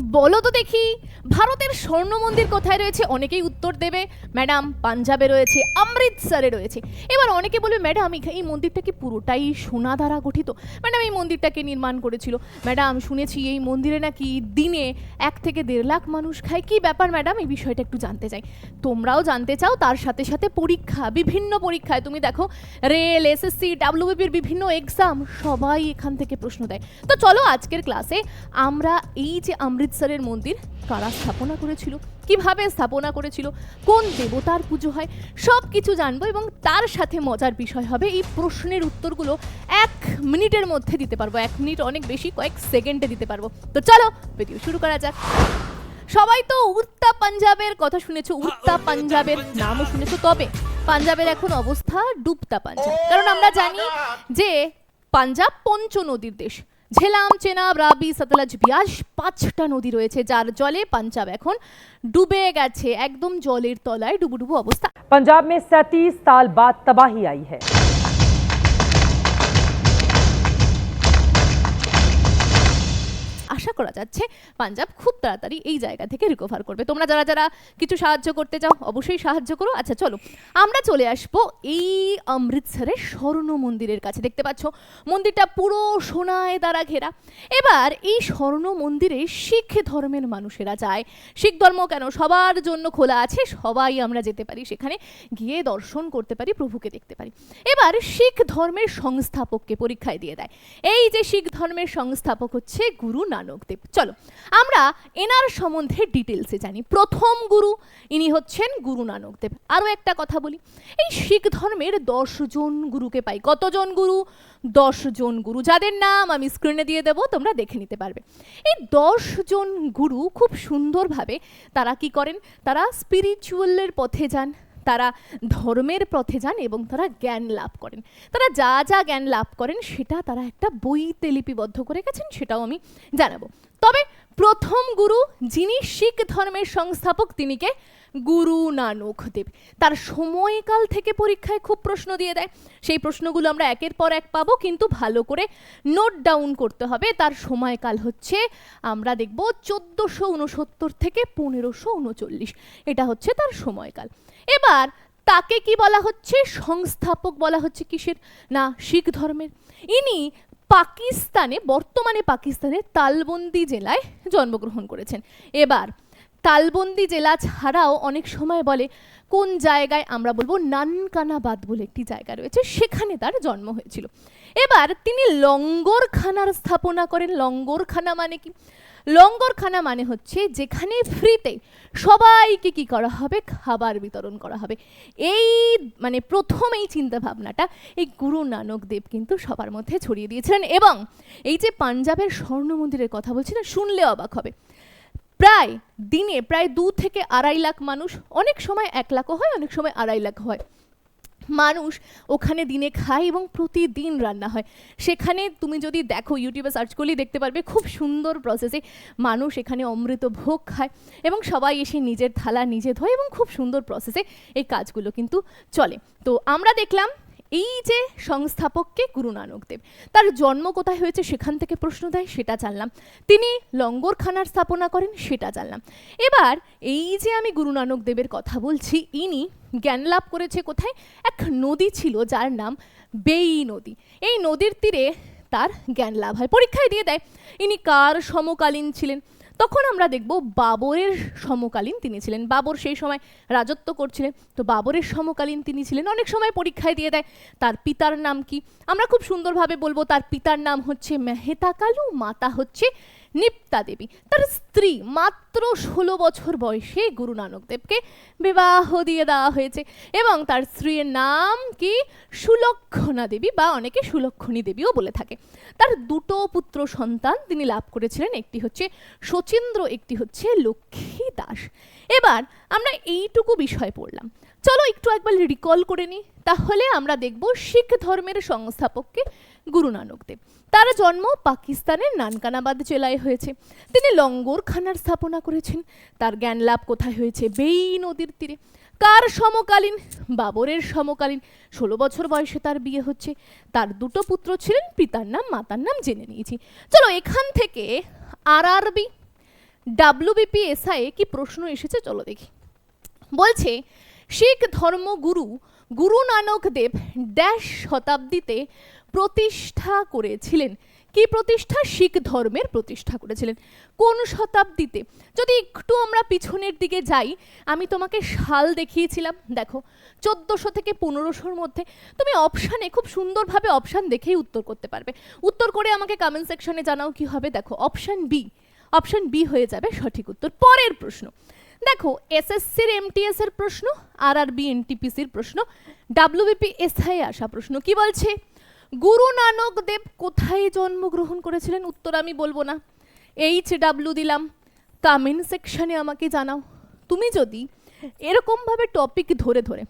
বলো তো দেখি। ভারতের স্বর্ণ মন্দির কোথায় রয়েছে? অনেকেই উত্তর দেবে, ম্যাডাম, পাঞ্জাবে রয়েছে, অমৃতসরে রয়েছে। এবার অনেকে বলবে, ম্যাডাম এই মন্দিরটা কি পুরোটাই সোনা দ্বারা গঠিত? ম্যাডাম, এই মন্দিরটাকে নির্মাণ করেছিল। ম্যাডাম, শুনেছি এই মন্দিরে নাকি দিনে এক থেকে দেড় লাখ মানুষ খায়। কি ব্যাপার, ম্যাডাম? এই বিষয়টা একটু জানতে চাই। তোমরাও জানতে চাও, তার সাথে সাথে পরীক্ষা, বিভিন্ন পরীক্ষায়। তুমি দেখো, রেল এসএসসি ডাব্লিউবিপির বিভিন্ন এক্সাম, সবাই এখান থেকে প্রশ্ন দেয়। তো চলো আজকের ক্লাসে আমরা এই যে অমৃতসরের মন্দির, কারা স্থাপনা করেছিল, কীভাবে স্থাপনা করেছিল, কোন দেবতার পুজো হয় সব কিছু জানব এবং তার সাথে মজার বিষয় হবে, এই প্রশ্নের উত্তরগুলো এক মিনিটের মধ্যে দিতে পারব, এক মিনিট অনেক বেশি, কয়েক সেকেন্ডে দিতে পারব। তো চলো ভিডিও শুরু করা যাক। সবাই তো উত্তা পাঞ্জাবের কথা শুনেছো উত্তা পাঞ্জাবের নামও শুনেছো, তবে পাঞ্জাবের এখন অবস্থা ডুবতা পাঞ্জাব। কারণ আমরা জানি যে পাঞ্জাব পঞ্চ নদীর দেশ ঝেলাম চেনাব রাবি সতলাজ বিয়াস পাঁচটা নদী রয়েছে যার জলে পাঞ্জাব এখন ডুবে গেছে একদম জলের তলায় ডুবুডুবু অবস্থা पंजाब में सैंतीस साल बाद तबाही आई है আশা করা যাচ্ছে পাঞ্জাব খুব তাড়াতাড়ি এই জায়গা থেকে রিকভার করবে। তোমরা যারা যারা কিছু সাহায্য করতে চাও, অবশ্যই সাহায্য করো। আচ্ছা চলো। আমরা চলে আসব এই অমৃতসরের স্বর্ণ মন্দিরের কাছে। দেখতে পাচ্ছ, মন্দিরটা পুরো সোনায় দ্বারা ঘেরা। এবার এই স্বর্ণ মন্দিরে শিখ ধর্মের মানুষেরা যায়। শিখ ধর্ম কেন? সবার জন্য খোলা আছে, সবাই আমরা যেতে পারি সেখানে। গিয়ে দর্শন করতে পারি, প্রভুকে দেখতে পারি। এবার শিখ ধর্মের সংস্থাপককে পরীক্ষায় দিয়ে দেয়। এই যে শিখ ধর্মের সংস্থাপক হচ্ছে গুরু নানক। দেব। চলো, আমরা এনার সম্বন্ধে ডিটেলসে জানি। প্রথম গুরু, ইনি হচ্ছেন গুরু নানক দেব। আরও একটা কথা বলি, এই শিখ ধর্মের দশজন গুরুকে পাই। কতজন গুরু? দশজন গুরু। যাদের নাম আমি স্ক্রিনে দিয়ে দেবো, তোমরা দেখে নিতে পারবে। এই দশজন গুরু খুব সুন্দরভাবে তারা কি করেন? তারা স্পিরিচুয়ালের পথে যান। তারা ধর্মের পথে যান এবং তারা জ্ঞান লাভ করেন। তারা যা যা জ্ঞান লাভ করেন, সেটা তারা একটা বইতে লিপিবদ্ধ করে গেছেন, সেটাও আমি জানাব। তবে প্রথম গুরু যিনি শিখ ধর্মের সংস্থাপক, তিনি কে? গুরু নানক দেব। তার সময়কাল থেকে পরীক্ষায় খুব প্রশ্ন দিয়ে দেয়। সেই প্রশ্নগুলো আমরা একের পর এক পাবো, কিন্তু ভালো করে নোট ডাউন করতে হবে। তার সময়কাল হচ্ছে, আমরা দেখব, চোদ্দোশো উনসত্তর থেকে পনেরোশো উনচল্লিশ। এটা হচ্ছে তার সময়কাল। এবার তাকে কি বলা হচ্ছে? সংস্থাপক বলা হচ্ছে কিসের? না, শিখ ধর্মের। ইনি পাকিস্তানে, বর্তমানে পাকিস্তানের তালবন্দি জেলায় জন্মগ্রহণ করেছেন। এবার তালবন্দি জেলা ছাড়াও অনেক সময় বলে, কোন জায়গায় আমরা বলব নানকানাবাদ বলে একটি জায়গা রয়েছে, সেখানে তার জন্ম হয়েছিল। এবার তিনি লঙ্গরখানার স্থাপনা করেন। লঙ্গরখানা মানে কি? লঙ্গরখানা মানে হচ্ছে যেখানে ফ্রিতে সবাইকে কি করা হবে? খাবার বিতরণ করা হবে। এই মানে প্রথম এই চিন্তা ভাবনাটা এই গুরু নানক দেব কিন্তু সবার মধ্যে ছড়িয়ে দিয়েছিলেন এবং এই যে পাঞ্জাবের স্বর্ণ মন্দিরের কথা বলছি না, শুনলে অবাক হবে। প্রায় দিনে প্রায় দু থেকে আড়াই লাখ মানুষ অনেক সময় এক লাখও হয়, অনেক সময় আড়াই লাখ হয়। মানুষ ওখানে দিনে খায় এবং প্রতিদিন রান্না হয়। সেখানে তুমি যদি দেখো ইউটিউবে সার্চ করলেই দেখতে পারবে, খুব সুন্দর প্রসেসে মানুষ এখানে অমৃত ভোগ খায় এবং সবাই এসে নিজের থালা নিজে ধোয় এবং খুব সুন্দর প্রসেসে এই কাজগুলো কিন্তু চলে। তো আমরা দেখলাম এই যে সংস্থাপককে গুরু নানক দেব, তার জন্ম কোথায় হয়েছে সেখান থেকে প্রশ্ন দেয়, সেটা জানলাম। তিনি লঙ্গরখানার স্থাপনা করেন, সেটা জানলাম। এবার এই যে আমি গুরু নানক দেবের কথা বলছি, ইনি জ্ঞান লাভ করেছে কোথায়? এক নদী ছিল যার নাম বেই নদী। এই নদীর তীরে তার জ্ঞান লাভ হয়। পরীক্ষায় দিয়ে দেয়, ইনি কার সমকালীন ছিলেন? তখন আমরা দেখব বাবরের সমকালীন তিনি ছিলেন। বাবর সেই সময় রাজত্ব করছিলেন। তো বাবরের সমকালীন তিনি ছিলেন। অনেক সময় পরীক্ষায় দিয়ে দেয়, তার পিতার নাম কি? আমরা খুব সুন্দরভাবে বলব, তার পিতার নাম হচ্ছে মেহতা কালু মাতা হচ্ছে নিপ্তা দেবী তার স্ত্রী মাত্র ষোলো বছর বয়সে গুরু নানক দেবকে বিবাহ দিয়ে দেওয়া হয়েছে এবং তার স্ত্রীর নাম কি? সুলক্ষণা দেবী বা অনেকে সুলক্ষণী দেবীও বলে থাকে। তার দুটো পুত্র সন্তান তিনি লাভ করেছিলেন। একটি হচ্ছে শচীন্দ্র, একটি হচ্ছে লক্ষ্মী দাস এবার আমরা এইটুকু বিষয় পড়লাম। চলো একটু একবার রিকল করে নিই। তাহলে আমরা দেখব শিখ ধর্মের সংস্থাপককে গুরু নানক দেব। তার জন্ম পাকিস্তানের নানকানাবাদ জেলায় হয়েছে। তিনি লঙ্গরখানার স্থাপনা করেছেন। তার জ্ঞান লাভ কোথায় হয়েছে? বেই নদীর তীরে। কার সমকালীন? বাবরের সমকালীন। ষোলো বছর বয়সে তার বিয়ে হচ্ছে। তার দুটো পুত্র ছিলেন পিতার নাম, মাতার নাম জেনে নিয়েছি। চলো এখান থেকে আর আরবি ডাব্লিউবিপি, এসআই কি প্রশ্ন এসেছে চলো দেখি। বলছে, শিখ ধর্মগুরু গুরু নানক দেব ড্যাশ শতাব্দীতে প্রতিষ্ঠা করেছিলেন? কি প্রতিষ্ঠা? শিখ ধর্মের প্রতিষ্ঠা করেছিলেন। কোন শতাব্দীতে? যদি একটু আমরা পিছনের দিকে যাই, আমি তোমাকে সাল দেখিয়েছিলাম। দেখো, চোদ্দোশো থেকে পনেরোশোর মধ্যে। তুমি অপশানে খুব সুন্দরভাবে অপশান দেখেই উত্তর করতে পারবে। উত্তর করে আমাকে কমেন্ট সেকশনে জানাও কি হবে। দেখো অপশান বি অপশান বি হয়ে যাবে সঠিক উত্তর। পরের প্রশ্ন। দেখো এসএসসির এমটিএস এর প্রশ্ন আর আর বি এনটিপিসির প্রশ্ন ডাব্লিউবিপি এসআই আসা প্রশ্ন কি বলছে? গুরু নানক দেব কোথায় জন্মগ্রহণ করেছিলেন? উত্তর আমি বলব না। এইচ ডাব্লিউ দিলাম। কমেন্ট সেকশনে আমাকে জানাও। তুমি যদি এরকমভাবে টপিক ধরে ধরে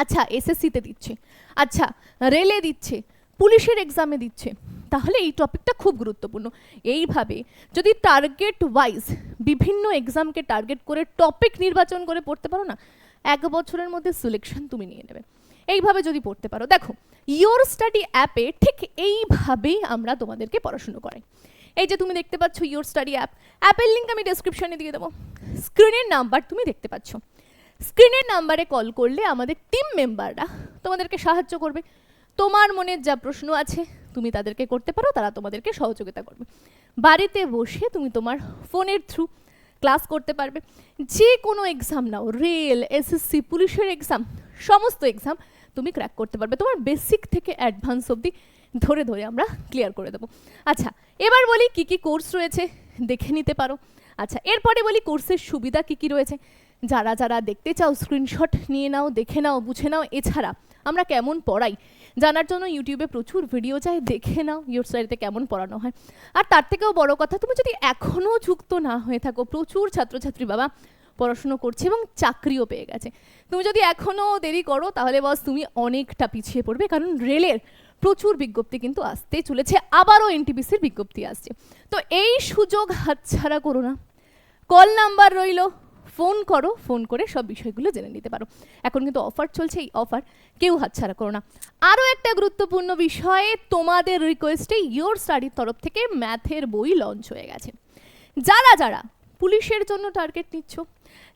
আচ্ছা এসএসসিতে দিচ্ছে আচ্ছা রেলে দিচ্ছে, পুলিশের এক্সামে দিচ্ছে, তাহলে এই টপিকটা খুব গুরুত্বপূর্ণ। এইভাবে যদি টার্গেট ওয়াইজ বিভিন্ন এক্সামকে টার্গেট করে টপিক নির্বাচন করে পড়তে পারো না, এক বছরের মধ্যে সিলেকশন তুমি নিয়ে নেবে। এইভাবে যদি পড়তে পারো। দেখো ইয়োর স্টাডি অ্যাপে ঠিক এইভাবেই আমরা তোমাদেরকে পড়াশুনো করাই। এই যে তুমি দেখতে পাচ্ছ ইয়োর স্টাডি অ্যাপ অ্যাপের লিঙ্ক আমি ডেসক্রিপশনে দিয়ে দেবো। স্ক্রিনের নাম্বার তুমি দেখতে পাচ্ছ। স্ক্রিনের নাম্বারে কল করলে আমাদের টিম মেম্বাররা তোমাদেরকে সাহায্য করবে। তোমার মনের যা প্রশ্ন আছে, তুমি তাদেরকে করতে পারো, তারা তোমাদেরকে সহযোগিতা করবে। বাড়িতে বসে তুমি তোমার ফোনের থ্রু ক্লাস করতে পারবে। যে কোনো এক্সাম নাও রেল এসএসসি পুলিশের এক্সাম সমস্ত এক্সাম তুমি ক্র্যাক করতে পারবে। তোমার বেসিক থেকে অ্যাডভান্স অবধি ধরে ধরে আমরা ক্লিয়ার করে দেবো। আচ্ছা এবার বলি কি কি কোর্স রয়েছে, দেখে নিতে পারো। আচ্ছা এরপরে বলি কোর্সের সুবিধা কি কি রয়েছে। যারা যারা দেখতে চাও স্ক্রিনশট নিয়ে নাও, দেখে নাও, বুঝে নাও, এছাড়া আমরা কেমন পড়াই? জানার জন্য ইউটিউবে প্রচুর ভিডিও চাই, দেখে নাও সাইডে কেমন পড়ানো হয়। আর তার থেকেও বড় কথা, তুমি যদি এখনও যুক্ত না হয়ে থাকো, প্রচুর ছাত্রছাত্রী বাবা পড়াশুনো করছে এবং চাকরিও পেয়ে গেছে। তুমি যদি এখনও দেরি করো, তাহলে বস তুমি অনেকটা পিছিয়ে পড়বে, কারণ রেলের প্রচুর বিজ্ঞপ্তি কিন্তু আসতে চলেছে। আবারও এনটিপিসির বিজ্ঞপ্তি আসছে। তো এই সুযোগ হাতছাড়া করো না। কল নাম্বার রইল, ফোন করো, ফোন করে সব বিষয়গুলো জেনে নিতে পারো। এখন কিন্তু অফার চলছে, এই অফার কেউ হাতছাড়া করো না। আরও একটা গুরুত্বপূর্ণ বিষয়ে, তোমাদের রিকোয়েস্টে ইয়োর স্টাডির তরফ থেকে ম্যাথের বই লঞ্চ হয়ে গেছে। যারা যারা পুলিশের জন্য টার্গেট নিচ্ছ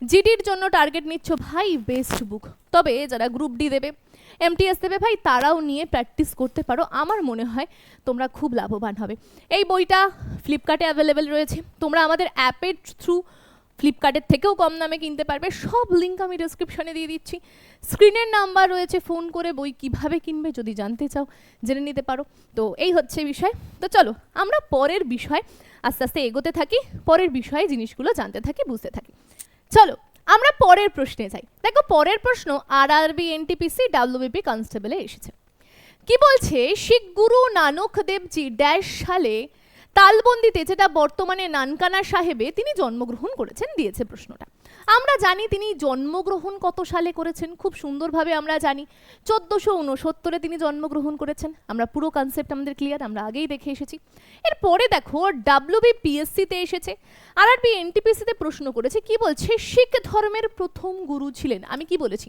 জিডির জন্য টার্গেট নিচ্ছ ভাই, বেস্ট বুক। তবে যারা গ্রুপ ডি দেবে, এমটিএস দেবে ভাই, তারাও নিয়ে প্র্যাকটিস করতে পারো। আমার মনে হয় তোমরা খুব লাভবান হবে। এই বইটা ফ্লিপকার্টে অ্যাভেলেবেল রয়েছে। তোমরা আমাদের অ্যাপের থ্রু ফ্লিপকার্টের থেকেও কম দামে কিনতে পারবে। সব লিঙ্ক আমি ডিসক্রিপশনে দিয়ে দিচ্ছি। স্ক্রিনের নাম্বার রয়েছে ফোন করে বই কীভাবে কিনবে যদি জানতে চাও, জেনে নিতে পারো। তো এই হচ্ছে বিষয়। তো চলো, আমরা পরের বিষয় আস্তে আস্তে এগোতে থাকি, পরের বিষয়ে জিনিসগুলো জানতে থাকি, বুঝতে থাকি। চলো, আমরা পরের প্রশ্নে যাই। দেখো, পরের প্রশ্ন আর আরবি এনটিপিসি ডাব্লিউবিপি কনস্টেবলে এসেছে। কি বলছে? শিখ গুরু নানক দেবজি ড্যাশ সালে তালবন্দিতে, যেটা বর্তমানে নানকানা সাহেবে, তিনি জন্মগ্রহণ করেছেন, দিয়েছে প্রশ্নটা। আমরা জানি তিনি জন্মগ্রহণ কত সালে করেছেন, খুব সুন্দরভাবে আমরা জানি। চোদ্দোশো উনসত্তরে তিনি জন্মগ্রহণ করেছেন। আমরা পুরো কনসেপ্ট আমাদের ক্লিয়ার আমরা আগেই দেখে এসেছি। এরপরে দেখো ডাব্লিউবি পিএসসিতে এসেছে। আর আরবি এনটিপিসিতে প্রশ্ন করেছে, কি বলছে? শিখ ধর্মের প্রথম গুরু ছিলেন। আমি কি বলেছি?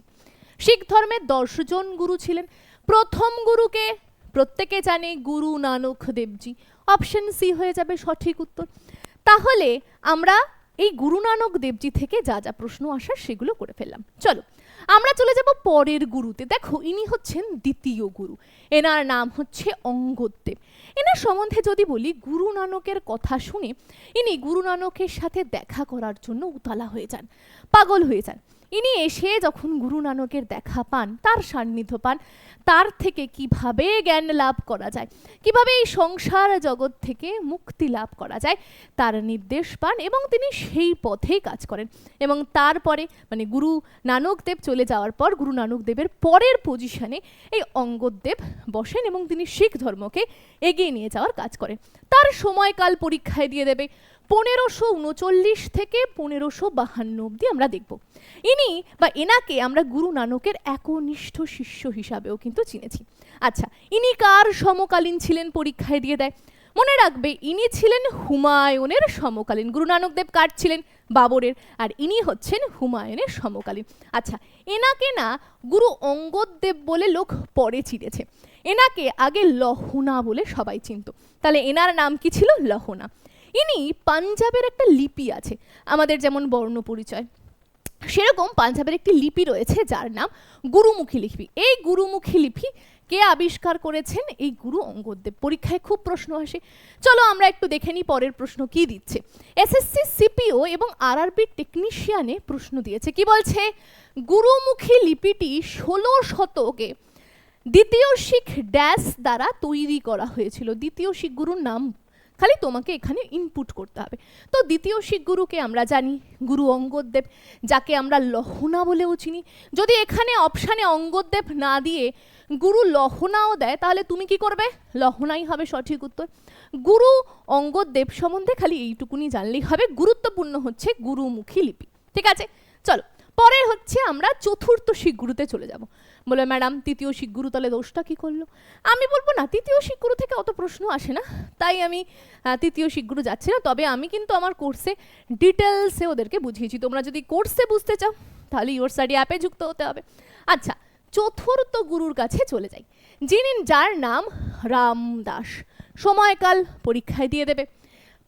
শিখ ধর্মের দশজন গুরু ছিলেন। প্রথম গুরুকে প্রত্যেকে জানে গুরু নানক দেবজি। অপশন সি হয়ে যাবে সঠিক উত্তর। তাহলে আমরা এই গুরু নানক দেবজি থেকে যা যা প্রশ্ন আসার সেগুলো করে ফেললাম। চলো, আমরা চলে যাব পরের গুরুতে। দেখো, ইনি হচ্ছেন দ্বিতীয় গুরু। এনার নাম হচ্ছে অঙ্গদেব। এনার সম্বন্ধে যদি বলি, গুরু নানকের কথা শুনে ইনি গুরু নানকের সাথে দেখা করার জন্য উতলা হয়ে যান, পাগল হয়ে যান। ইনি এসে যখন গুরু নানকের দেখা পান, তার সান্নিধ্য পান তার থেকে কীভাবে জ্ঞান লাভ করা যায়? কীভাবে এই সংসার জগৎ থেকে মুক্তি লাভ করা যায়? তার নির্দেশ পান এবং তিনি সেই পথেই কাজ করেন। এবং তারপরে মানে গুরু নানক দেব চলে যাওয়ার পর, গুরু নানক দেবের পরের পজিশনে এই অঙ্গদেব বসেন এবং তিনি শিখ ধর্মকে এগিয়ে নিয়ে যাওয়ার কাজ করেন। তার সময়কাল পরীক্ষায় দিয়ে দেবে। পনেরোশো উনচল্লিশ থেকে পনেরোশো বাহান্ন অবধি আমরা দেখব। ইনি বা এনাকে আমরা গুরু নানকের একনিষ্ঠ শিষ্য হিসাবেও কিন্তু চিনেছি। আচ্ছা ইনি কার সমকালীন ছিলেন পরীক্ষায় দিয়ে দেয়। মনে রাখবে, ইনি ছিলেন হুমায়ুনের সমকালীন। গুরু নানক দেব কার ছিলেন? বাবরের। আর ইনি হচ্ছেন হুমায়ুনের সমকালীন। আচ্ছা এনাকে না গুরু অঙ্গদ দেব বলে লোক পরে চিনেছে। এনাকে আগে লহনা বলে সবাই চিনত। তাহলে এনার নাম কি ছিল? লহনা। ইনি পাঞ্জাবের একটা লিপি আছে, আমাদের যেমন বর্ণ পরিচয়। সেরকম পাঞ্জাবের একটি লিপি রয়েছে যার নাম গুরুমুখী লিপি। এই গুরুমুখী লিপি কে আবিষ্কার করেছেন? এই গুরু অঙ্গদেব পরীক্ষায় খুব প্রশ্ন আসে। চলো আমরা একটু দেখে নিই পরের প্রশ্ন কি দিচ্ছে। এসএসসি সিপিও এবং আরআরবি টেকনিশিয়ানে প্রশ্ন দিয়েছে। কি বলছে? গুরুমুখী লিপিটি ষোলো শতকে দ্বিতীয় শিখ ড্যাশ দ্বারা তৈরি করা হয়েছিল। দ্বিতীয় শিখ গুরুর নাম খালি তোমাকে এখানে ইনপুট করতে হবে। তো দ্বিতীয় শিখ গুরুকে আমরা জানি, গুরু অঙ্গদেব, যাকে আমরা লহনা বলেও চিনি। যদি এখানে অপশানে অঙ্গদেব না দিয়ে গুরু লহনাও দেয়, তাহলে তুমি কি করবে? লহনাই হবে সঠিক উত্তর। গুরু অঙ্গদেব সম্বন্ধে খালি এইটুকুনি জানলেই হবে। গুরুত্বপূর্ণ হচ্ছে গুরুমুখী লিপি। ঠিক আছে? চলো, পরে হচ্ছে আমরা চতুর্থ শিখ গুরুতে চলে যাব। বলে, ম্যাডাম, তৃতীয় শিখগুরু তাহলে দোষটা কি করল? আমি বলব, না, তৃতীয় শিখগুরু থেকে অত প্রশ্ন আসে না। তাই আমি তৃতীয় শিখগুরু যাচ্ছি না। তবে আমি কিন্তু আমার কোর্সে ডিটেলসে ওদেরকে বুঝিয়েছি। তোমরা যদি কোর্সে বুঝতে চাও, তাহলে ইয়োর স্টাডি অ্যাপে যুক্ত হতে হবে। আচ্ছা চতুর্থ গুরুর কাছে চলে যাই। যিনি, যার নাম রামদাস সময়কাল পরীক্ষায় দিয়ে দেবে।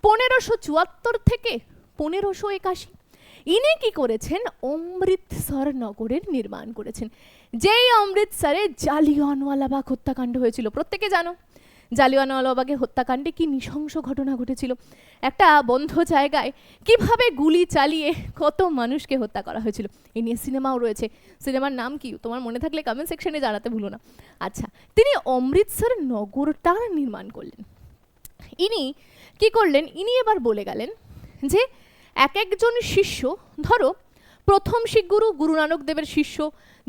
পনেরোশো চুয়াত্তর থেকে পনেরোশো একাশি। ইনি কি করেছেন? অমৃতসর নগরের নির্মাণ করেছেন। যেই অমৃতসরে জালিয়ানওয়ালাবাগ হত্যাকাণ্ড হয়েছিল, প্রত্যেকে জানো জালিয়ানওয়ালাবাগে হত্যাকাণ্ডে কি নৃশংস ঘটনা ঘটেছিল। একটা বন্ধ জায়গায় কীভাবে গুলি চালিয়ে কত মানুষকে হত্যা করা হয়েছিল, এ নিয়ে সিনেমাও রয়েছে। সিনেমার নাম কি? তোমার মনে থাকলে কমেন্ট সেকশনে জানাতে ভুলো না। আচ্ছা তিনি অমৃতসর নগরটা নির্মাণ করলেন। ইনি কি করলেন? ইনি এবার বলে গেলেন যে এক একজন শিষ্য, ধরো, প্রথম শিখগুরু গুরু নানক দেবের শিষ্য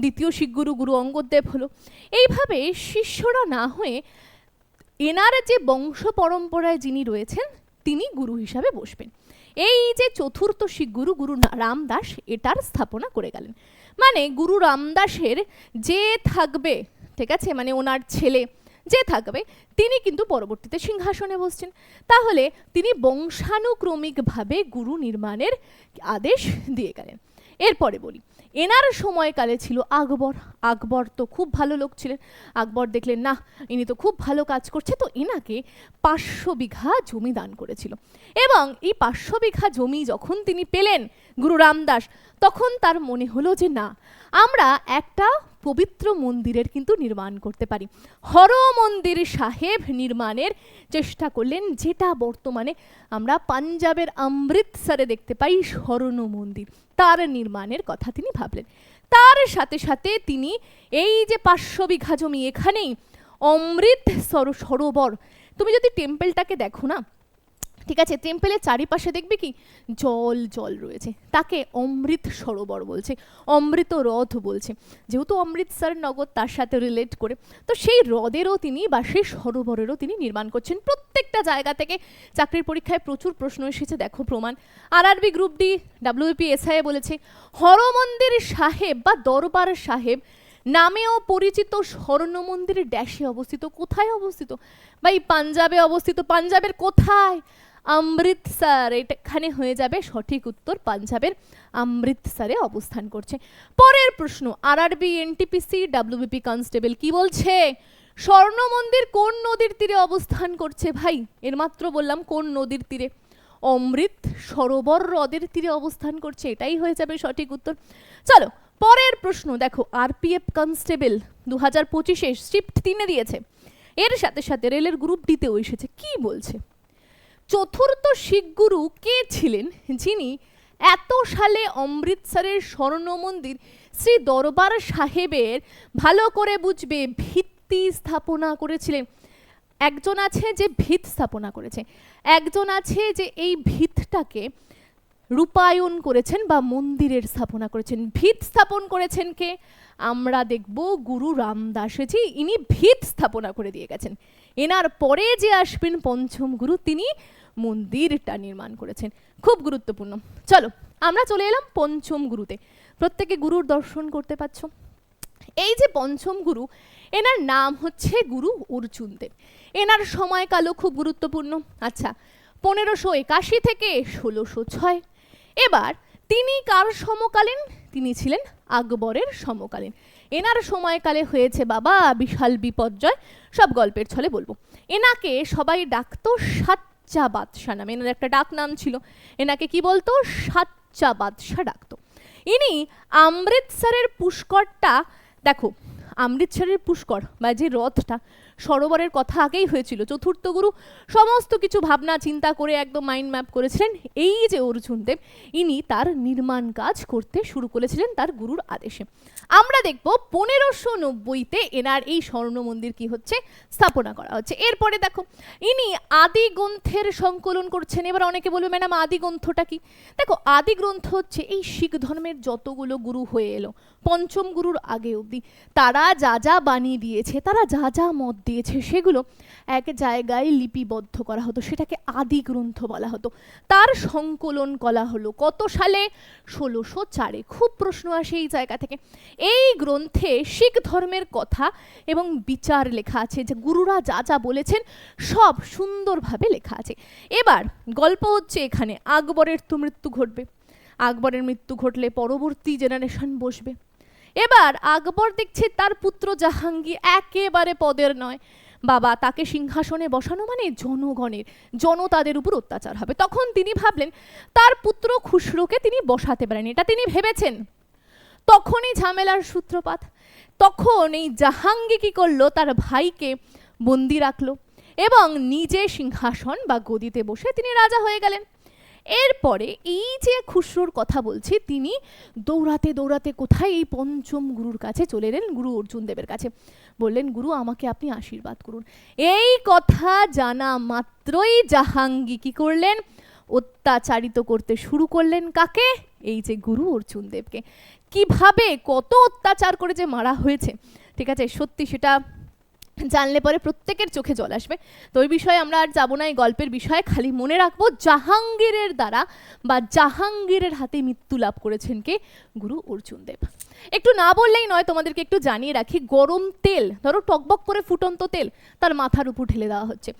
দ্বিতীয় শিখগুরু গুরু গুরু অঙ্গদেব হলো। এইভাবে শিষ্যরা না হয়ে এনার যে বংশ পরম্পরায় যিনি রয়েছেন, তিনি গুরু হিসাবে বসবেন। এই যে চতুর্থ শিখ গুরু গুরু রামদাস, এটার স্থাপনা করে গেলেন। মানে গুরু রামদাসের যে থাকবে, ঠিক আছে মানে ওনার ছেলে যে থাকবে, তিনি কিন্তু পরবর্তীতে সিংহাসনে বসছেন। তাহলে তিনি বংশানুক্রমিকভাবে গুরু নির্মাণের আদেশ দিয়ে গেলেন। এরপরে বলি এনার সময়কালে ছিল আকবর। আকবর তো খুব ভালো লোক ছিলেন। আকবর দেখলেন না ইনি তো খুব ভালো কাজ করছে। তো এনাকে পাঁচশো বিঘা জমি দান করেছিল। এবং এই পাঁচশো বিঘা জমি যখন তিনি পেলেন গুরু রামদাস, তখন তার মনে হলো যে, না, আমরা একটা পবিত্র মন্দিরের কিন্তু নির্মাণ করতে পারি। হর মন্দির সাহেব নির্মাণের চেষ্টা করলেন, যেটা বর্তমানে আমরা পাঞ্জাবের অমৃতসরে দেখতে পাই স্বর্ণ মন্দির। তার নির্মাণের কথা তিনি ভাবলেন। তার সাথে সাথে তিনি এই যে পাঁচশো বিঘা জমি এখানেই অমৃত সর- সরোবর, তুমি যদি টেম্পলটাকে দেখো না ঠিক আছে টেম্পেলের চারিপাশে দেখবে কি? জল জল রয়েছে। তাকে অমৃত সরোবর বলছে, অমৃত হ্রদ বলছে। যেহেতু অমৃতসর নগর তার সাথে রিলেট করে, তো সেই হ্রদেরও তিনি বা সেই সরোবরেরও তিনি নির্মাণ করছেন। প্রত্যেকটা জায়গা থেকে চাকরির পরীক্ষায় প্রচুর প্রশ্ন এসেছে, দেখো প্রমাণ। আর আরবি গ্রুপ ডি ডাব্লিউপি এসআই বলেছে, হরমন্দির সাহেব বা দরবার সাহেব নামেও পরিচিত স্বর্ণ মন্দির ড্যাশে অবস্থিত। কোথায় অবস্থিত? এই পাঞ্জাবে অবস্থিত। পাঞ্জাবের কোথায়? অমৃতসর এখানে হয়ে যাবে সঠিক উত্তর পাঞ্জাবের অমৃতসরে অবস্থান করছে। পরের প্রশ্ন, আরআরবি, এনটিপিসি, ডাব্লিউবিপি কনস্টেবল কি বলছে? স্বর্ণ মন্দির কোন নদীর তীরে অবস্থান করছে ভাই? এর মাত্র বললাম কোন নদীর তীরে। অমৃত সরোবর হ্রদের তীরে অবস্থান করছে, এটাই হয়ে যাবে সঠিক উত্তর। চলো, পরের প্রশ্ন, দেখো, আরপিএফ কনস্টেবল দু হাজার পঁচিশে শিফট তিনে দিয়েছে। এর সাথে সাথে রেলের গ্রুপ ডিতেও এসেছে, কি বলছে? চতুর্থ শিখ গুরু কে ছিলেন? যিনি এত সালে অমৃতসরের স্বর্ণ মন্দির শ্রী দরবার সাহেবের ভালো করে বুঝবে, ভিত্তি স্থাপনা করেছিলেন। একজন আছে যে ভিত স্থাপনা করেছে। একজন আছে যে এই ভিতটাকে রূপায়ণ করেছেন বা মন্দিরের স্থাপনা করেছেন। ভিত স্থাপন করেছেন কে? আমরা দেখব গুরু রামদাসজি। ইনি ভিত স্থাপনা করে দিয়ে গেছেন। এনার পরে যে আসবেন পঞ্চম গুরু, তিনি মন্দিরটা নির্মাণ করেছেন। খুব গুরুত্বপূর্ণ। চলো, আমরা চলে এলাম পঞ্চম গুরুতে। প্রত্যেকে গুরুর দর্শন করতে পারছ এই যে পঞ্চম গুরু, এনার নাম হচ্ছে গুরু অর্জুন দেব এনার সময়কালও খুব গুরুত্বপূর্ণ। আচ্ছা পনেরোশো একাশি থেকে ষোলোশো ছয়। এবার তিনি কার সমকালীন? তিনি ছিলেন আকবরের সমকালীন। এনার সময়কালে হয়েছে বাবা, বিশাল বিপর্যয়। সব গল্পের ছলে বলব। এনাকে সবাই ডাকতো সাচ্চা বাদশাহ নামে। এনার একটা ডাক নাম ছিল। এনাকে কি বলতো? সাচ্চা বাদশাহ ডাকতো। ইনি অমৃতসরের পুষ্করটা, দেখো, অমৃতসরের পুষ্কর বা যে রথটা সরোবরের কথা আগেই হয়েছিল। চতুর্থ গুরু সমস্ত কিছু ভাবনা, চিন্তা করে একদম মাইন্ড ম্যাপ করেছিলেন। এই যে অর্জুন দেব, ইনি তার নির্মাণ কাজ করতে শুরু করেছিলেন তার গুরুর আদেশে। আমরা দেখব পনেরোশো নব্বইতে এনার এই স্বর্ণ মন্দির কি হচ্ছে, স্থাপনা করা হচ্ছে। এরপরে দেখো, ইনি আদি গ্রন্থের সংকলন করছেন। এবার অনেকে বলবে, ম্যাডাম, আদি গ্রন্থটা কি? দেখো, আদি গ্রন্থ হচ্ছে এই শিখ ধর্মের যতগুলো গুরু হয়ে এলো, পঞ্চম গুরুর আগে অবধি। তারা যা যা বানিয়ে দিয়েছে, তারা যা যা মত দিয়েছে, সেগুলো এক জায়গায় লিপিবদ্ধ করা হতো, সেটাকে আদি গ্রন্থ বলা হতো। তার সংকলন করা হলো কত সালে? ষোলোশো চারে। খুব প্রশ্ন আসে এই জায়গা থেকে। এই গ্রন্থে শিখ ধর্মের কথা এবং বিচার লেখা আছে, যে গুরুরা যা যা বলেছেন সব সুন্দরভাবে লেখা আছে। এবার গল্প হচ্ছে এখানে, আকবরের তো মৃত্যু ঘটবে। আকবরের মৃত্যু ঘটলে পরবর্তী জেনারেশন বসবে। এবার আকবর দেখছে তার পুত্র জাহাঙ্গীর একেবারে পদের নয়। বাবা তাকে সিংহাসনে বসানো মানে জনগণের জনতাদের উপর অত্যাচার হবে। তখন তিনি ভাবলেন, তার পুত্র খুসরোকে তিনি বসাতে পারেন, এটা তিনি ভেবেছেন। তখনই ঝামেলার সূত্রপাত। তখন এই জাহাঙ্গীর কি করল? তার ভাইকে বন্দি রাখল এবং নিজে সিংহাসন বা গদিতে বসে তিনি রাজা হয়ে গেলেন। এরপরে এই যে খুসরোর কথা বলছি, তিনি দৌড়াতে দৌড়াতে কোথায় এই পঞ্চম গুরুর কাছে চলে এলেন? গুরু অর্জুন দেবের কাছে। বললেন, গুরু, আমাকে আপনি আশীর্বাদ করুন। এই কথা জানা মাত্রই জাহাঙ্গীর কি করলেন? অত্যাচারিত করতে শুরু করলেন কাকে? এই যে গুরু অর্জুন দেবকে। কীভাবে কত অত্যাচার করে যে মারা হয়েছে? ঠিক আছে, সত্যি সেটা জানলে পরে প্রত্যেকের চোখে জল আসবে। তো ওই বিষয়ে আমরা আর যাব না, এই গল্পের বিষয়ে। খালি মনে রাখব, জাহাঙ্গীরের দ্বারা বা জাহাঙ্গীরের হাতে মৃত্যু লাভ করেছেন কে? গুরু অর্জুন দেব একটু না বললেই নয়, তোমাদেরকে একটু জানিয়ে রাখি, গরম তেল, ধরো টকবক করে ফুটন্ত তেল, তার মাথার উপর ঢেলে দেওয়া হচ্ছে।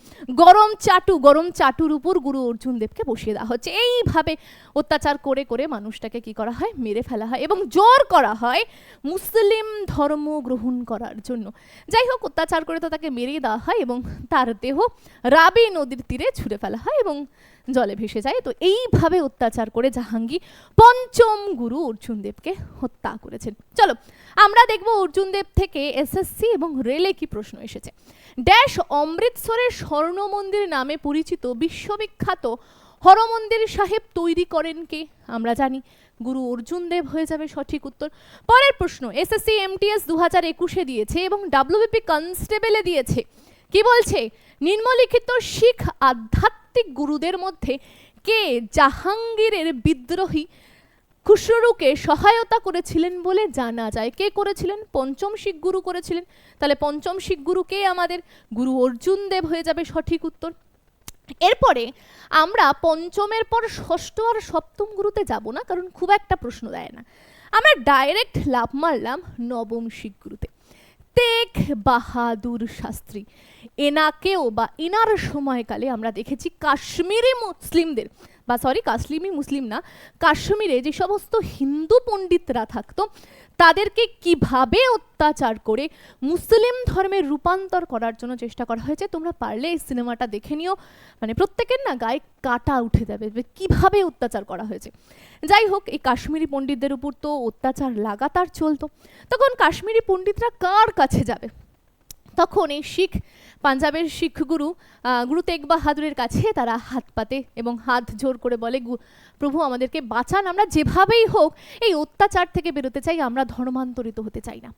গরম চাটু, গরম চাটুর উপর গুরু অর্জুন দেবকে বসিয়ে দেওয়া হচ্ছে। এইভাবে অত্যাচার করে করে মানুষটাকে কি করা হয়? মেরে ফেলা হয় এবং জোর করা হয় মুসলিম ধর্ম গ্রহণ করার জন্য। যাই হোক, অত্যাচার করে তো তাকে মেরে দেওয়া হয় এবং তার দেহ রাবি নদীর তীরে ছুঁড়ে ফেলা হয় এবং জলে ভেসে যায়। তো এইভাবে অত্যাচার করে জাহাঙ্গীর পঞ্চম গুরু অর্জুন দেবকে হত্যা করেছেন। চলো, আমরা দেখব অর্জুন দেব থেকে এসএসসি এবং রেলে কি প্রশ্ন এসেছে। ড্যাশ অমৃতসরের স্বর্ণ মন্দির নামে পরিচিত বিশ্ববিখ্যাত হরমন্দির সাহেব তৈরি করেন কে? আমরা জানি, গুরু অর্জুন দেব হয়ে যাবে সঠিক উত্তর। পরের প্রশ্ন এসএসসি এমটিএস দু হাজার একুশে দিয়েছে এবং ডাব্লিউবিপি কনস্টেবলে দিয়েছে। কি বলছে? নিম্নলিখিত শিখ আধ্যাত্মিক গুরুদের মধ্যে কে জাহাঙ্গীরের বিদ্রোহী খুসরুকে সহায়তা করেছিলেন বলে জানা যায়? কে করেছিলেন? পঞ্চম শিখ গুরু করেছিলেন। তাহলে পঞ্চম শিখ গুরু কে? আমাদের গুরু অর্জুন দেব হয়ে যাবে সঠিক উত্তর। এরপরে আমরা পঞ্চমের পর ষষ্ঠ আর সপ্তম গুরুতে যাব না, কারণ খুব একটা প্রশ্ন দেয় না। আমরা ডাইরেক্ট লাভ মারলাম নবম শিখ গুরুতে। তেগ বাহাদুর শাস্ত্রী। এনাকেও বা এনার সময়কালে আমরা দেখেছি কাশ্মীরি মুসলিমদের বা সরি কাশ্মীরি মুসলিম না, কাশ্মীরে যে সমস্ত হিন্দু পণ্ডিতরা থাকতো তাদেরকে কীভাবে অত্যাচার করে মুসলিম ধর্মে রূপান্তর করার জন্য চেষ্টা করা হয়েছে, তোমরা পারলে এই সিনেমাটা দেখে নিও। মানে প্রত্যেকের না গায়ে কাটা উঠে যাবে কীভাবে অত্যাচার করা হয়েছে। যাই হোক, এই কাশ্মীরি পণ্ডিতদের উপর তো অত্যাচার লাগাতার চলতো। তখন কাশ্মীরি পণ্ডিতরা কার কাছে যাবে? তখন এই শিখ পাঞ্জাবের শিখ গুরু গুরু তেগ বাহাদুরের কাছে তারা হাত পাতে এবং হাত জোর করে বলে, "গু- প্রভু, আমাদেরকে বাঁচান, আমরা যেভাবেই হোক এই অত্যাচার থেকে বেরোতে চাই, আমরা ধর্মান্তরিত হতে চাই না।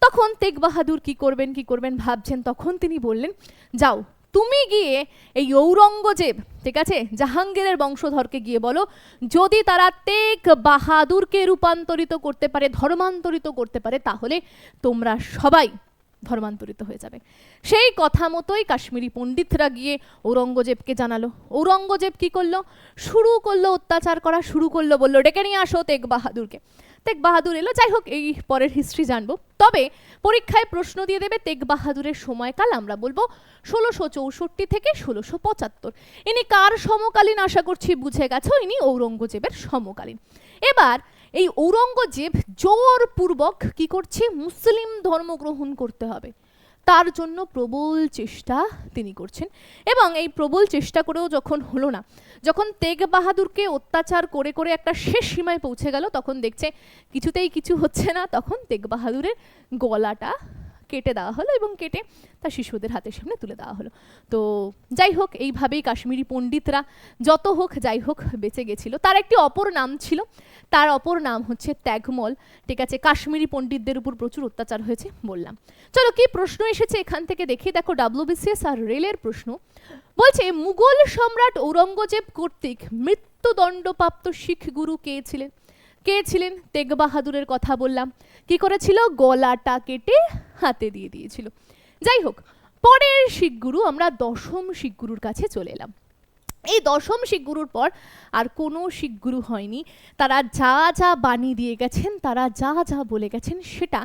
তখন তেগ বাহাদুর কি করবেন কি করবেন ভাবছেন, তখন তিনি বললেন, যাও, তুমি গিয়ে এই ঔরঙ্গজেব, ঠিক আছে, জাহাঙ্গীরের বংশধরকে গিয়ে বলো, যদি তারা তেগ বাহাদুরকে রূপান্তরিত করতে পারে, ধর্মান্তরিত করতে পারে, তাহলে তোমরা সবাই ধর্মান্তরিত হয়ে যাবে। সেই কথা মতোই কাশ্মীরি পণ্ডিতরা গিয়ে ঔরঙ্গজেবকে জানালো। ঔরঙ্গজেব কি করল? শুরু করল অত্যাচার করা, শুরু করল বলল, ডেকে নিয়ে আসো তেগ বাহাদুরকে তেগ বাহাদুর এলো, যাই হোক, এই পরের হিস্ট্রি জানব। তবে পরীক্ষায় প্রশ্ন দিয়ে দেবে তেগ বাহাদুরের সময়কাল আমরা বলব ষোলোশো চৌষট্টি থেকে ষোলোশো পঁচাত্তর। ইনি কার সমকালীন? আশা করছি বুঝে গেছো, ইনি ঔরঙ্গজেবের সমকালীন। এবার এই ঔরঙ্গজেব জোরপূর্বক কি করছে? মুসলিম ধর্ম গ্রহণ করতে হবে। তার জন্য প্রবল চেষ্টা তিনি করছেন। এবং এই প্রবল চেষ্টা করেও যখন হলো না, যখন তেগ বাহাদুরকে অত্যাচার করে করে একটা শেষ সীমায় পৌঁছে গেল, তখন দেখছে কিছুতেই কিছু হচ্ছে না। তখন তেগ বাহাদুরের গলাটা কেটে দেওয়া হলো এবং কেটে তার শিশুদের হাতের সামনে তুলে দেওয়া হলো। তো যাই হোক, এইভাবেই কাশ্মীরি পণ্ডিতরা যত হোক, যাই হোক, বেঁচে গেছিল। তার একটি অপর নাম ছিল, তার অপর নাম হচ্ছে ত্যাগমল। ঠিক আছে, কাশ্মীরি পণ্ডিতদের উপর প্রচুর অত্যাচার হয়েছে বললাম। চলো কি প্রশ্ন এসেছে এখান থেকে দেখি। দেখো, ডাব্লিউবিসিএস আর রেলের প্রশ্ন। বলছে, মুঘল সম্রাট ঔরঙ্গজেব কর্তৃক মৃত্যুদণ্ডপ্রাপ্ত শিখ গুরু কে ছিলেন? কে ছিলেন? তেগ বাহাদুরের কথা বললাম। কি করেছিল? গলাটা কেটে হাতে দিয়ে দিয়েছিল। যাই হোক, পরের শিখগুরু, আমরা দশম শিখগুরুর কাছে চলে এলাম। এই দশম শিখগুরুর পর আর কোনো শিখগুরু হয়নি। তারা যা যা বাণী দিয়ে গেছেন, তারা যা যা বলে গেছেন, সেটা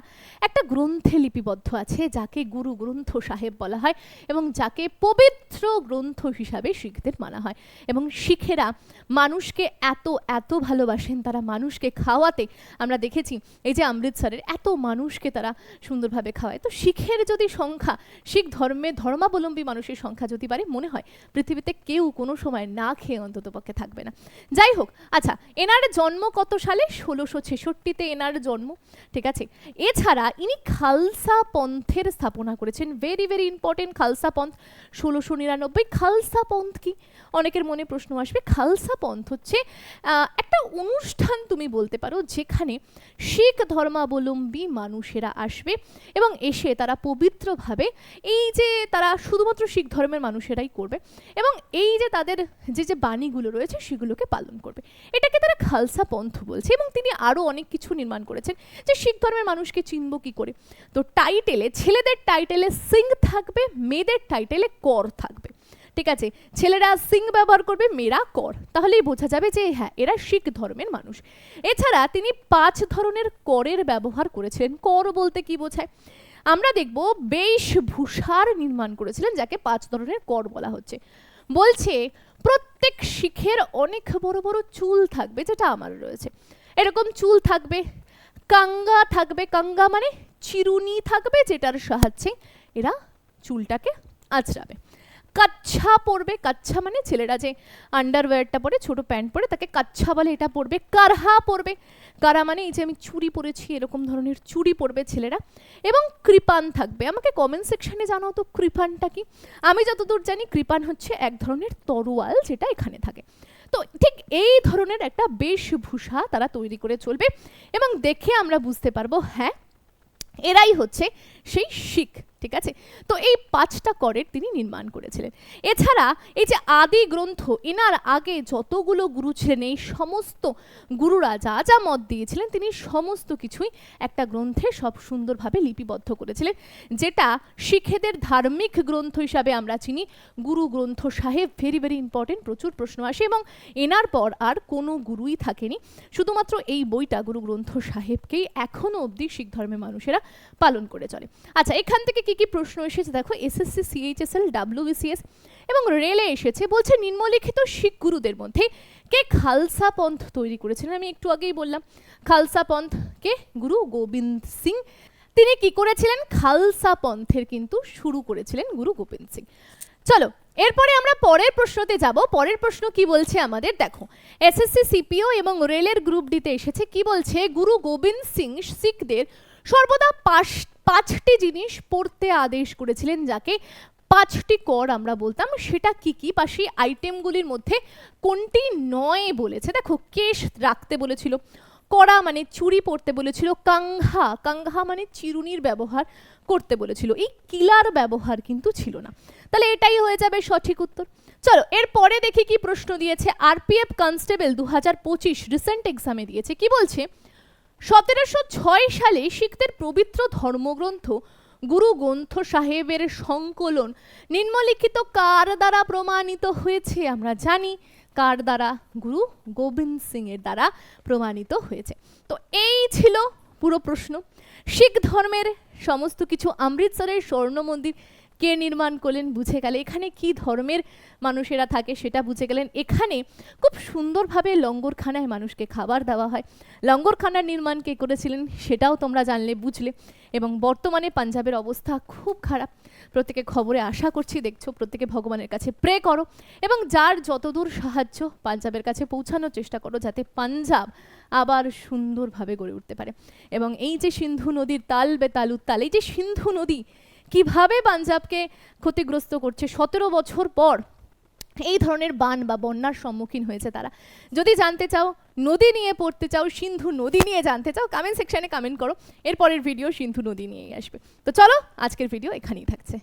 একটা গ্রন্থে লিপিবদ্ধ আছে, যাকে গুরু গ্রন্থ সাহেব বলা হয় এবং যাকে পবিত্র গ্রন্থ হিসাবে শিখদের মানা হয়। এবং শিখেরা মানুষকে এত এত ভালোবাসেন, তারা মানুষকে খাওয়াতে। আমরা দেখেছি এই যে অমৃতসরের এত মানুষকে তারা সুন্দরভাবে খাওয়ায়। তো শিখের যদি সংখ্যা, শিখ ধর্মে ধর্মাবলম্বী মানুষের সংখ্যা যদি পারে মনে হয় পৃথিবীতে কেউ কোনো সময় না খেয়ে অন্তত পক্ষে থাকবে না। যাই হোক আচ্ছা এনার জন্ম কত সালে? ষোলোশো ছেষট্টিতে এনার জন্ম, ঠিক আছে? এছাড়া ইনি খালসা পন্থের স্থাপনা করেছেন। Very very important Khalsa Panth, ষোলোশো নিরানব্বই। খালসা পন্থ কি? অনেকের মনে প্রশ্ন আসবে, খালসা পন্থ হচ্ছে একটা অনুষ্ঠান তুমি বলতে পারো যেখানে শিখ ধর্মাবলম্বী মানুষেরা আসবে এবং এসে তারা পবিত্রভাবে এই যে তারা শুধুমাত্র শিখ ধর্মের মানুষেরাই করবে এবং এই যে তাদের যে যে বাণীগুলো রয়েছে সেগুলোকে পালন করবে। এটাকে তারা খালসা পন্থ বলছে এবং তিনি আরও অনেক কিছু নির্মাণ করেছেন। যে, শিখ ধর্মের মানুষকে চিনব কি করে? তো টাইটেলে, ছেলেদের টাইটেলে সিং থাকবে, মেয়েদের টাইটেলে কর থাকবে। ঠিক আছে, ছেলেরা সিং ব্যবহার করবে, মেয়েরা কর। তাহলেই বোঝা যাবে যে হ্যাঁ এরা শিখ ধর্মের মানুষ। এছাড়া তিনি পাঁচ ধরনের করের ব্যবহার করেছিলেন কর বলতে কি বোঝায়? আমরা দেখব বেশভূষার নির্মাণ করেছিলেন, যাকে পাঁচ ধরনের কর বলা হচ্ছে। বলছে, প্রত্যেক শিখের অনেক বড় বড় চুল থাকবে, যেটা আমার রয়েছে। এরকম চুল থাকবে, কাঙ্গা থাকবে, কাঙ্গা মানে চিরুনি থাকবে, যেটার সাহায্যে এরা চুলটাকে আঁচড়াবে। কাচ্ছা পরবে, কাচ্ছা মানে ছেলেরা যে আন্ডারওয়্যারটা পরে, ছোট প্যান্ট পরে, তাকে কাচ্ছা বলে এটা পরবে, কারহা পরবে। কারা মানে এই যে আমি চুরি পরেছি, এরকম ধরনের চুরি পরবে ছেলেরা। এবং কৃপান থাকবে। আমাকে কমেন্ট সেকশনে জানাও তো কৃপানটা কি। আমি যতদূর জানি, কৃপান হচ্ছে এক ধরনের তরোয়াল যেটা এখানে থাকে। তো ঠিক এই ধরনের একটা বেশভূষা তারা তৈরি করে চলবে। এবং দেখে আমরা বুঝতে পারব হ্যাঁ এরাই হচ্ছে সেই শিখ। ঠিক আছে? তো এই পাঁচটা করের তিনি নির্মাণ করেছিলেন। এছাড়া এই যে আদি গ্রন্থ, এনার আগে যতগুলো গুরু ছিলেন, এই সমস্ত গুরুরা যা যা মত দিয়েছিলেন, তিনি সমস্ত কিছুই একটা গ্রন্থে সব সুন্দরভাবে লিপিবদ্ধ করেছিলেন, যেটা শিখেদের ধার্মিক গ্রন্থ হিসাবে আমরা চিনি। গুরু গ্রন্থ সাহেব ভেরি ভেরি ইম্পর্টেন্ট প্রচুর প্রশ্ন আসে এবং এনার পর আর কোনো গুরুই থাকেনি। শুধুমাত্র এই বইটা গুরু গ্রন্থ সাহেবকেই এখনও অবধি শিখ ধর্মের মানুষেরা পালন করে চলে। আচ্ছা এখান থেকে কি কি প্রশ্ন এসেছে? দেখো এসএসসি সিএইচএসএল ডাব্লিউবিসিএস এবং রেলে এসেছে, বলছে নিম্নলিখিত শিখ গুরুদের মধ্যে কে খালসা পন্থ তৈরি করেছিলেন? আমি একটু আগেই বললাম, খালসা পন্থ কে? গুরু গোবিন্দ সিং। তিনি কি করেছিলেন? খালসা পন্থের কিন্তু শুরু করেছিলেন গুরু গোবিন্দ সিং। চলো, এরপরে আমরা পরের প্রশ্নতে যাব। পরের প্রশ্ন কি বলছে আমাদের? দেখো এসএসসি সিপিও এবং রেলের গ্রুপ ডিতে এসেছে। কি বলছে? গুরু গোবিন্দ সিং শিখদের সর্বদা পাঁচ পাঁচটি জিনিস পড়তে আদেশ করেছিলেন যাকে পাঁচটি কর আমরা বলতাম, সেটা কি কি বা সেই আইটেমগুলির মধ্যে কোনটি নয় বলেছে। দেখো, কেশ রাখতে বলেছিল, কড়া মানে চুরি পরতে বলেছিল, কাঙ্ঘা কাঙ্ঘা মানে চিরুনির ব্যবহার করতে বলেছিল। এই কিলার ব্যবহার কিন্তু ছিল না। তাহলে এটাই হয়ে যাবে সঠিক উত্তর। চলো, এরপরে দেখি কি প্রশ্ন দিয়েছে। আরপিএফ কনস্টেবল দু হাজার পঁচিশ রিসেন্ট এক্সামে দিয়েছে। কি বলছে? সতেরোশো ছয় সালে শিখদের পবিত্র ধর্মগ্রন্থ গুরু গ্রন্থ সাহেবের সংকলন নিম্নলিখিত কার দ্বারা প্রমাণিত হয়েছে আমরা জানি। কার দ্বারা? গুরু গোবিন্দ সিং এর দ্বারা প্রমাণিত হয়েছে। তো এই ছিল পুরো প্রশ্ন। শিখ ধর্মের সমস্ত কিছু অমৃতসরের স্বর্ণ মন্দির কে নির্মাণ করলেন বুঝে গেলে, এখানে কি ধর্মের মানুষেরা থাকে সেটা বুঝে গেলেন। এখানে খুব সুন্দরভাবে লঙ্গরখানায় মানুষকে খাবার দেওয়া হয়। লঙ্গরখানার নির্মাণ কে করেছিলেন সেটাও তোমরা জানলে, বুঝলে। এবং বর্তমানে পাঞ্জাবের অবস্থা খুব খারাপ। প্রত্যেকে খবরে আশা করছি, দেখছ, প্রত্যেকে ভগবানের কাছে প্রে করো। এবং যার যতদূর সাহায্য পাঞ্জাবের কাছে পৌঁছানোর চেষ্টা করো, যাতে পাঞ্জাব আবার সুন্দরভাবে গড়ে উঠতে পারে। এবং এই যে সিন্ধু নদীর তাল বেতাল উত্তাল এই যে সিন্ধু নদী কীভাবে পাঞ্জাবকে ক্ষতিগ্রস্ত করছে? সতেরো বছর পর এই ধরনের বান বা বন্যার সম্মুখীন হয়েছে তারা। যদি জানতে চাও, নদী নিয়ে পড়তে চাও, সিন্ধু নদী নিয়ে জানতে চাও কমেন্ট সেকশানে কমেন্ট করো। এরপরের ভিডিও সিন্ধু নদী নিয়েই আসবে। তো চলো, আজকের ভিডিও এখানেই থাকছে।